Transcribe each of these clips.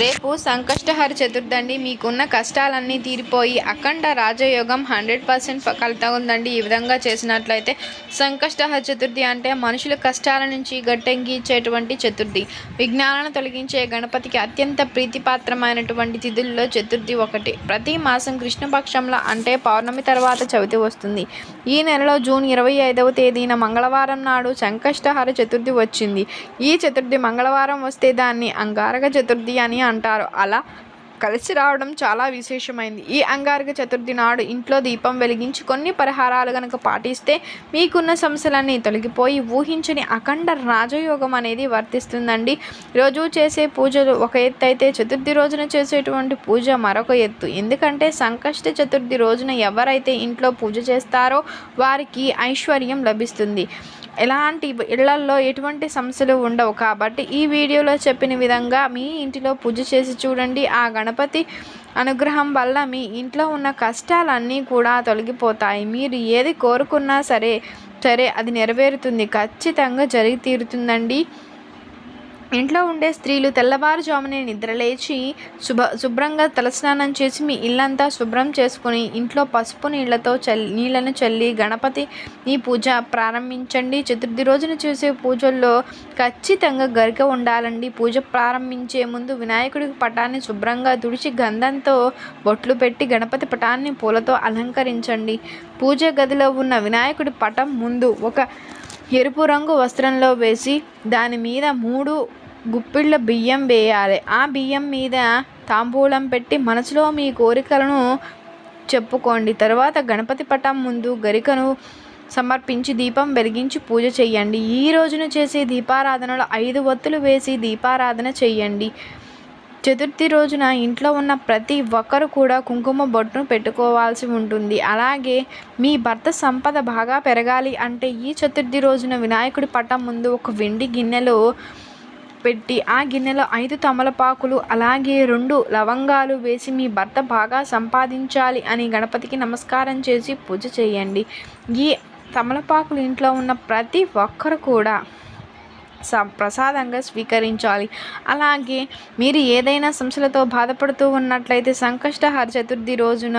రేపు సంకష్టహర చతుర్థండి మీకున్న కష్టాలన్నీ తీరిపోయి అఖండ రాజయోగం హండ్రెడ్ పర్సెంట్ కలుగుతుందండి ఈ విధంగా చేసినట్లయితే సంకష్టహర చతుర్థి అంటే మనుషుల కష్టాల నుంచి గట్టెంగిచ్చేటువంటి చతుర్థి. విజ్ఞానాలను తొలగించే గణపతికి అత్యంత ప్రీతిపాత్రమైనటువంటి తిథుల్లో చతుర్థి ఒకటి. ప్రతి మాసం కృష్ణపక్షంలో అంటే పౌర్ణమి తర్వాత చవితి వస్తుంది. ఈ నెలలో జూన్ ఇరవై ఐదవ తేదీన మంగళవారం నాడు సంకష్టహర చతుర్థి వచ్చింది. ఈ చతుర్థి మంగళవారం వస్తే దాన్ని అంగారక చతుర్థి అని అంటారు. అలా కలిసి రావడం చాలా విశేషమైంది. ఈ అంగారక చతుర్థి నాడు ఇంట్లో దీపం వెలిగించి కొన్ని పరిహారాలు కనుక పాటిస్తే మీకున్న సమస్యలన్నీ తొలగిపోయి ఊహించని అఖండ రాజయోగం అనేది వర్తిస్తుందండి. రోజు చేసే పూజలు ఒక ఎత్తు అయితే చతుర్థి రోజున చేసేటువంటి పూజ మరొక ఎత్తు. ఎందుకంటే సంకష్ట చతుర్థి రోజున ఎవరైతే ఇంట్లో పూజ చేస్తారో వారికి ఐశ్వర్యం లభిస్తుంది. ఎలాంటి ఇళ్ళల్లో ఎటువంటి సమస్యలు ఉండవు. కాబట్టి ఈ వీడియోలో చెప్పిన విధంగా మీ ఇంటిలో పూజ చేసి చూడండి. ఆ గణపతి అనుగ్రహం వల్ల మీ ఇంట్లో ఉన్న కష్టాలన్నీ కూడా తొలగిపోతాయి. మీరు ఏది కోరుకున్నా సరే సరే అది నెరవేరుతుంది. ఖచ్చితంగా జరిగి తీరుతుందండి. ఇంట్లో ఉండే స్త్రీలు తెల్లవారుజామునే నిద్రలేచి శుభ శుభ్రంగా తలస్నానం చేసి మీ ఇల్లంతా శుభ్రం చేసుకుని ఇంట్లో పసుపు నీళ్ళతో చల్లి నీళ్ళను చల్లి గణపతి ఈ పూజ ప్రారంభించండి. చతుర్థి రోజున చేసే పూజల్లో ఖచ్చితంగా గరిక ఉండాలండి. పూజ ప్రారంభించే ముందు వినాయకుడికి పటాన్ని శుభ్రంగా తుడిచి గంధంతో బొట్లు పెట్టి గణపతి పటాన్ని పూలతో అలంకరించండి. పూజ గదిలో ఉన్న వినాయకుడి పటం ముందు ఒక ఎరుపు రంగు వస్త్రంలో వేసి దాని మీద మూడు గుప్పిళ్ళ బియ్యం వేయాలి. ఆ బియ్యం మీద తాంబూలం పెట్టి మనసులో మీ కోరికలను చెప్పుకోండి. తర్వాత గణపతి పటం ముందు గరికను సమర్పించి దీపం వెలిగించి పూజ చేయండి. ఈ రోజున చేసే దీపారాధనలో ఐదు ఒత్తులు వేసి దీపారాధన చేయండి. చతుర్థి రోజున ఇంట్లో ఉన్న ప్రతి ఒక్కరు కూడా కుంకుమ బొట్టును పెట్టుకోవాల్సి ఉంటుంది. అలాగే మీ భర్త సంపద బాగా పెరగాలి అంటే ఈ చతుర్థి రోజున వినాయకుడి పటం ముందు ఒక వెండి గిన్నెలో పెట్టి ఆ గిన్నెలో ఐదు తమలపాకులు అలాగే రెండు లవంగాలు వేసి మీ భర్త బాగా సంపాదించాలి అని గణపతికి నమస్కారం చేసి పూజ చేయండి. ఈ తమలపాకులు ఇంట్లో ఉన్న ప్రతి ఒక్కరు కూడా స ప్రసాదంగా స్వీకరించాలి. అలాగే మీరు ఏదైనా సమస్యలతో బాధపడుతూ ఉన్నట్లయితే సంకష్టహర చతుర్థి రోజున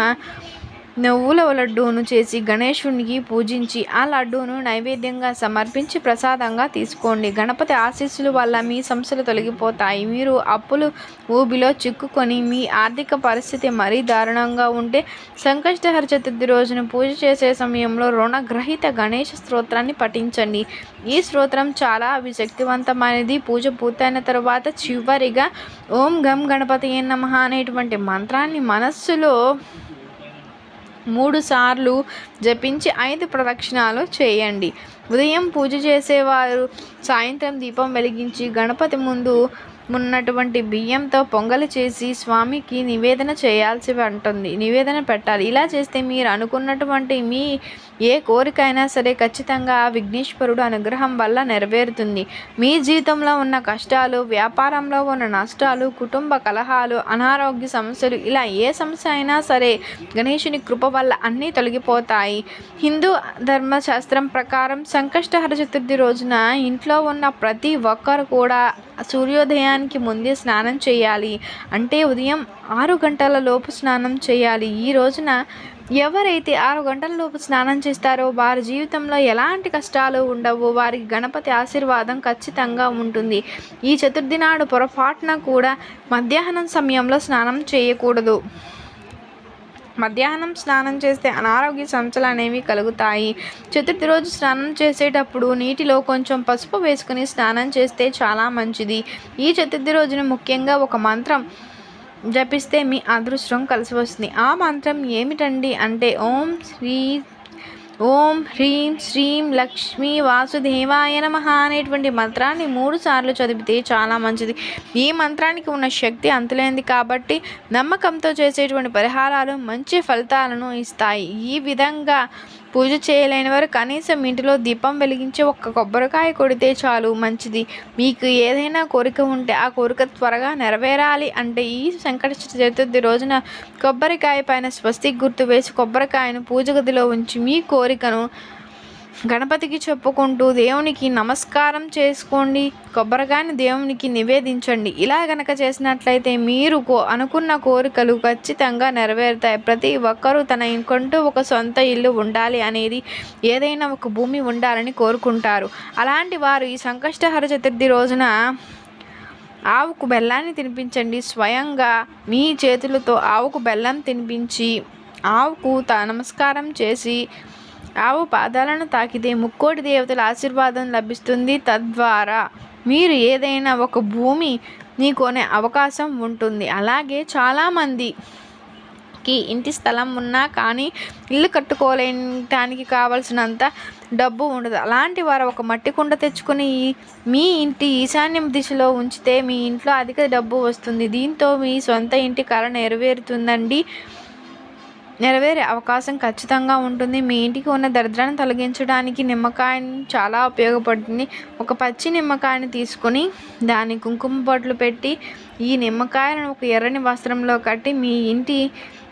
నువ్వుల లడ్డూను చేసి గణేశునికి పూజించి ఆ లడ్డూను నైవేద్యంగా సమర్పించి ప్రసాదంగా తీసుకోండి. గణపతి ఆశీస్సుల వల్ల మీ సమస్యలు తొలగిపోతాయి. మీరు అప్పులు ఊబిలో చిక్కుకొని మీ ఆర్థిక పరిస్థితి మరీ దారుణంగా ఉంటే సంకష్టహర చతుర్థి రోజున పూజ చేసే సమయంలో రుణగ్రహీత గణేష స్తోత్రాన్ని పఠించండి. ఈ స్తోత్రం చాలా శక్తివంతమైనది పూజ పూర్తయిన తర్వాత చివరిగా ఓం గం గణపతి నమ అనేటువంటి మంత్రాన్ని మనస్సులో మూడు సార్లు జపించి ఐదు ప్రదక్షిణాలు చేయండి. ఉదయం పూజ చేసేవారు సాయంత్రం దీపం వెలిగించి గణపతి ముందు ఉన్నటువంటి బియ్యంతో పొంగలి చేసి స్వామికి నివేదన చేయాల్సి ఉంటుంది. నివేదన పెట్టాలి. ఇలా చేస్తే మీరు అనుకున్నటువంటి మీ ఏ కోరికైనా సరే ఖచ్చితంగా విఘ్నేశ్వరుడు అనుగ్రహం వల్ల నెరవేరుతుంది. మీ జీవితంలో ఉన్న కష్టాలు వ్యాపారంలో ఉన్న నష్టాలు కుటుంబ కలహాలు అనారోగ్య సమస్యలు ఇలా ఏ సమస్య అయినా సరే గణేషుని కృప వల్ల అన్నీ తొలగిపోతాయి. హిందూ ధర్మశాస్త్రం ప్రకారం సంకష్టహర చతుర్థి రోజున ఇంట్లో ఉన్న ప్రతి ఒక్కరు కూడా సూర్యోదయానికి ముందే స్నానం చేయాలి. అంటే ఉదయం ఆరు గంటల లోపు స్నానం చేయాలి. ఈ రోజున ఎవరైతే ఆరు గంటలలోపు స్నానం చేస్తారో వారి జీవితంలో ఎలాంటి కష్టాలు ఉండవు వారికి గణపతి ఆశీర్వాదం ఖచ్చితంగా ఉంటుంది. ఈ చతుర్థి నాడు పొరపాటున కూడా మధ్యాహ్నం సమయంలో స్నానం చేయకూడదు. మధ్యాహ్నం స్నానం చేస్తే అనారోగ్య సమస్యలు అనేవి కలుగుతాయి. చతుర్థి రోజు స్నానం చేసేటప్పుడు నీటిలో కొంచెం పసుపు వేసుకుని స్నానం చేస్తే చాలా మంచిది. ఈ చతుర్థి రోజున ముఖ్యంగా ఒక మంత్రం జపిస్తే మీ అదృష్టం కలిసి వస్తుంది. ఆ మంత్రం ఏమిటండి అంటే ఓం శ్రీ ఓం హ్రీం శ్రీం లక్ష్మీ వాసుదేవాయ నమ అనేటువంటి మంత్రాన్ని మూడు సార్లు చదివితే చాలా మంచిది. ఈ మంత్రానికి ఉన్న శక్తి అంతులేనిది కాబట్టి నమ్మకంతో చేసేటువంటి పరిహారాలు మంచి ఫలితాలను ఇస్తాయి. ఈ విధంగా పూజ చేయలేని వారు కనీసం ఇంటిలో దీపం వెలిగించి ఒక్క కొబ్బరికాయ కొడితే చాలు మంచిది. మీకు ఏదైనా కోరిక ఉంటే ఆ కోరిక త్వరగా నెరవేరాలి అంటే ఈ సంకట చతుర్థి రోజున కొబ్బరికాయ పైన స్వస్తి గుర్తు వేసి కొబ్బరికాయను పూజ గదిలో ఉంచి మీ కోరికను గణపతికి చెప్పుకుంటూ దేవునికి నమస్కారం చేసుకోండి కొబ్బరికాయని దేవునికి నివేదించండి. ఇలా గనక చేసినట్లయితే మీరు కో అనుకున్న కోరికలు ఖచ్చితంగా నెరవేరుతాయి. ప్రతి ఒక్కరూ తన ఇంకొంటూ ఒక సొంత ఇల్లు ఉండాలి అనేది ఏదైనా ఒక భూమి ఉండాలని కోరుకుంటారు. అలాంటి వారు ఈ సంకష్టహర చతుర్థి రోజున ఆవుకు బెల్లాన్ని తినిపించండి. స్వయంగా మీ చేతులతో ఆవుకు బెల్లం తినిపించి ఆవుకు త నమస్కారం చేసి ఆవు పాదాలను తాకితే ముక్కోటి దేవతల ఆశీర్వాదం లభిస్తుంది తద్వారా. మీరు ఏదైనా ఒక భూమి నీ కొనే అవకాశం ఉంటుంది. అలాగే చాలామంది కి ఇంటి స్థలం ఉన్నా కానీ ఇల్లు కట్టుకోలేటానికి కావలసినంత డబ్బు ఉండదు. అలాంటి వారు ఒక మట్టి కుండ తెచ్చుకుని మీ ఇంటి ఈశాన్యం దిశలో ఉంచితే మీ ఇంట్లో అధిక డబ్బు వస్తుంది. దీంతో మీ సొంత ఇంటి కళ నెరవేరుతుందండి. నెరవేరే అవకాశం ఖచ్చితంగా ఉంటుంది. మీ ఇంటికి ఉన్న దరిద్రాన్ని తొలగించడానికి నిమ్మకాయని చాలా ఉపయోగపడుతుంది. ఒక పచ్చి నిమ్మకాయని తీసుకొని దాని కుంకుమ బొట్లు పెట్టి ఈ నిమ్మకాయలను ఒక ఎర్రని వస్త్రంలో కట్టి మీ ఇంటి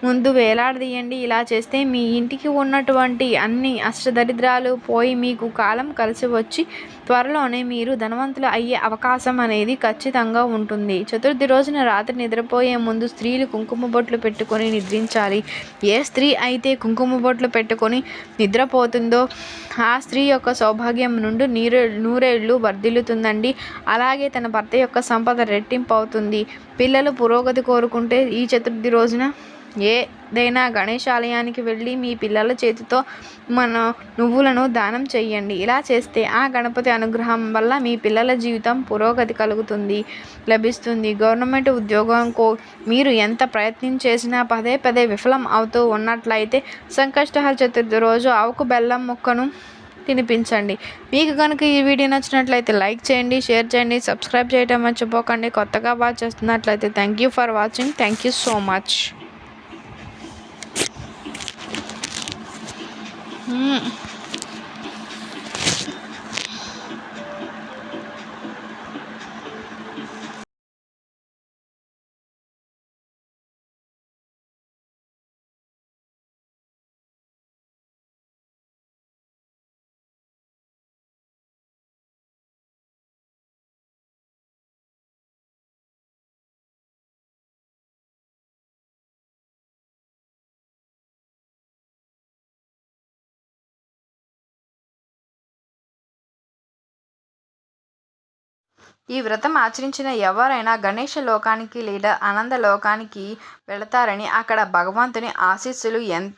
ముందు వేలాడదీయండి. ఇలా చేస్తే మీ ఇంటికి ఉన్నటువంటి అన్ని అష్టదరిద్రాలు పోయి మీకు కాలం కలిసి వచ్చి త్వరలోనే మీరు ధనవంతులు అయ్యే అవకాశం అనేది ఖచ్చితంగా ఉంటుంది. చతుర్థి రోజున రాత్రి నిద్రపోయే ముందు స్త్రీలు కుంకుమ బొట్లు పెట్టుకొని నిద్రించాలి. ఏ స్త్రీ అయితే కుంకుమ బొట్లు పెట్టుకొని నిద్రపోతుందో ఆ స్త్రీ యొక్క సౌభాగ్యం నుండి నీరే నూరేళ్ళు వర్ధిల్లుతుందండి. అలాగే తన భర్త యొక్క సంపద రెట్టింపు అవుతుంది పిల్లలు పురోగతి కోరుకుంటే ఈ చతుర్థి రోజున ఏదైనా గణేశాలయానికి వెళ్ళి మీ పిల్లల చేతితో మన నువ్వులను దానం చేయండి ఇలా చేస్తే ఆ గణపతి అనుగ్రహం వల్ల మీ పిల్లల జీవితం పురోగతి కలుగుతుంది లభిస్తుంది. గవర్నమెంట్ ఉద్యోగం కో మీరు ఎంత ప్రయత్నం చేసినా పదే పదే విఫలం అవుతూ ఉన్నట్లయితే సంకష్టహర చతుర్థి రోజు ఆవుకు బెల్లం ముక్కను తినిపించండి. మీకు కనుక ఈ వీడియో నచ్చినట్లయితే లైక్ చేయండి షేర్ చేయండి సబ్స్క్రైబ్ చేయడం మర్చిపోకండి. కొత్తగా వాచ్ చేస్తున్నట్లయితే thank you for watching. Thank you so much. 嗯。ఈ వ్రతం ఆచరించిన ఎవరైనా గణేష లోకానికి లేదా ఆనంద లోకానికి వెళతారని అక్కడ భగవంతుని ఆశీస్సులు ఎన్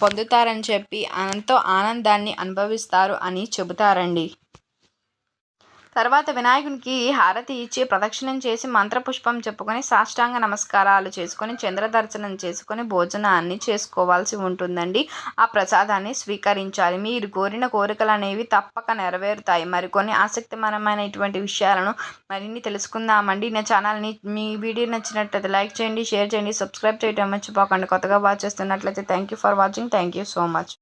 పొందుతారని చెప్పి ఎంతో ఆనందాన్ని అనుభవిస్తారు అని చెబుతారండి. తర్వాత వినాయకునికి హారతి ఇచ్చి ప్రదక్షిణం చేసి మంత్రపుష్పం చెప్పుకొని సాష్టాంగ నమస్కారాలు చేసుకొని చంద్ర దర్శనం చేసుకొని భోజనాన్ని చేసుకోవాల్సి ఉంటుందండి. ఆ ప్రసాదాన్ని స్వీకరించాలి. మీరు కోరిన కోరికలు అనేవి తప్పక నెరవేరుతాయి. మరికొన్ని ఆసక్తికరమైనటువంటి విషయాలను మరిన్ని తెలుసుకుందామండి. నా ఛానల్ని మీ వీడియో నచ్చినట్లయితే లైక్ చేయండి షేర్ చేయండి సబ్స్క్రైబ్ చేయడం మర్చిపోకండి. కొత్తగా వాచ్ చేస్తున్నట్లయితే thank you for watching thank you so much